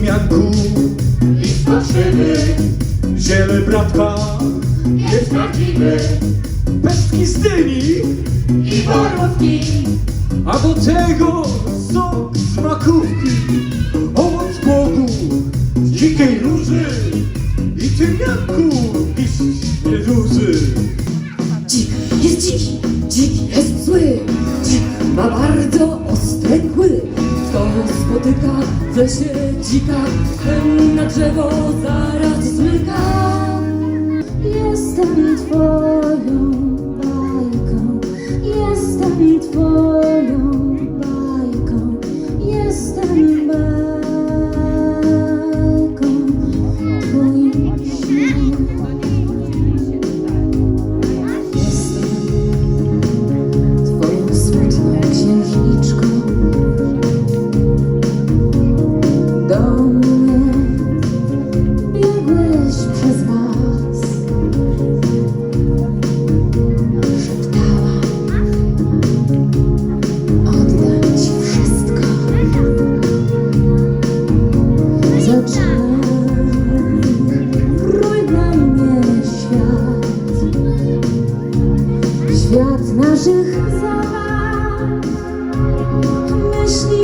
Janku, i spatrzymy, ziele bratka, nie sprawdzimy pestki z dyni, i borówki, a do tego sok z makówki, owoc bogu, z dzikiej róży i tymianku z meduzy. Dzik jest dziki, dzik jest zły, dzik ma bardzo ostre kły. Kto spotyka w lesie dzika, ten na drzewo zaraz zmyka. Jestem twoją Świat naszych zabaw, myśli